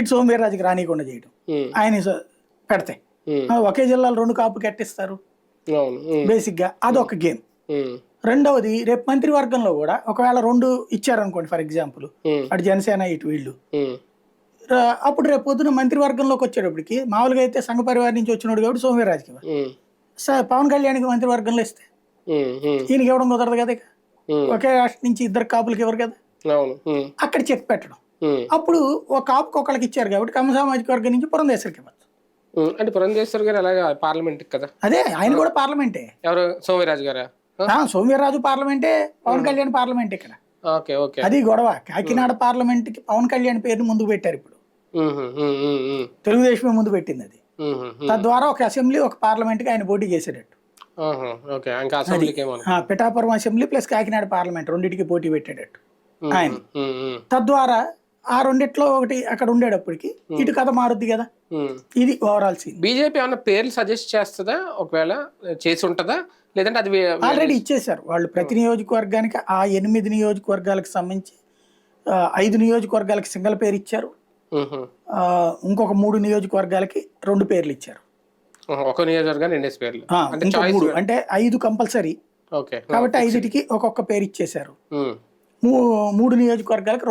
ఇటు సోమవీర్రాజుకి రానియకుండా చేయడం ఆయన స- పెడితే. ఉమ్, ఆ, ఒకే జిల్లాలో రెండు కాపు కట్టిస్తారు. బేసిక్గా అదొక గేమ్. రెండవది రేపు మంత్రివర్గంలో కూడా ఒకవేళ రెండు ఇచ్చారనుకోండి ఫర్ ఎగ్జాంపుల్. అటు జనసేన ఇటు వీళ్ళు. అప్పుడు రేపు పొద్దున మంత్రివర్గంలోకి వచ్చేటప్పటికి మామూలుగా అయితే సంఘ పరివారం నుంచి వచ్చినోడు కాబట్టి సోమవీర్రాజుకి పవన్ కళ్యాణ్కి మంత్రివర్గంలో ఇస్తే. ఈయనకి ఇవ్వడం కుదరదు కదా ఒకే రాష్ట్రం నుంచి ఇద్దరు కాపులకి ఇవ్వరు కదా. అక్కడ చెక్ పెట్టడం. అప్పుడు ఒక కాపుకి ఒకళ్ళకి ఇచ్చారు కాబట్టి కమ్మ సామాజిక వర్గం నుంచి పురంధేశ్వరికి ఇవ్వచ్చు. అంటే పురంధేశ్వర్ గారు అలాగా పార్లమెంట్ కదా? అదే ఆయన కూడా పార్లమెంటే. ఎవరు? సోమవీరాజు గారా? సోమవీర్రాజు పార్లమెంటే పవన్ కళ్యాణ్ పార్లమెంట్ ఇక్కడ. Okay okay. అది గొడవ. కాకినాడ పార్లమెంట్కి పవన్ కళ్యాణ్ పేరుని ముందుకు పెట్టారు ఇప్పుడు. తెలుగుదేశమే ముందు పెట్టింది అది. తద్వారా ఒక అసెంబ్లీ ఒక పార్లమెంట్కి ఆయన పోటీ చేసేటట్టు. Pithapuram assembly plus Kakinada parliament రెండింటికి పోటీ పెట్టేటట్టు ఆయన. తద్వారా ఆ రెండిట్లో ఒకటి అక్కడ ఉండేటప్పటికి ఇటు కథ మారుద్ది కదా. ఉమ్. ఇది ఓవరాల్ సీన్ బీజేపీ ఏమన్నా పేర్లు సజెస్ట్ చేస్తుందా? ఒకవేళ చేసి ఉంటుందా? లేదంటే అది ఆల్రెడీ ఇచ్చేశారు. వాళ్ళు ప్రతి నియోజకవర్గానికి ఆ ఎనిమిది నియోజకవర్గాలకు సంబంధించి ఐదు నియోజకవర్గాలకి సింగల్ పేరు ఇచ్చారు. ఇంకొక మూడు నియోజకవర్గాలకి రెండు పేర్లు ఇచ్చారు. ఒక నియోజకవర్గాన్ని రెండేసి పేర్లు. అంటే ఐదు కంపల్సరీ కాబట్టి ఐదుటికి ఒక్కొక్క పేరు ఇచ్చేశారు. మూడు నియోజకవర్గాలకు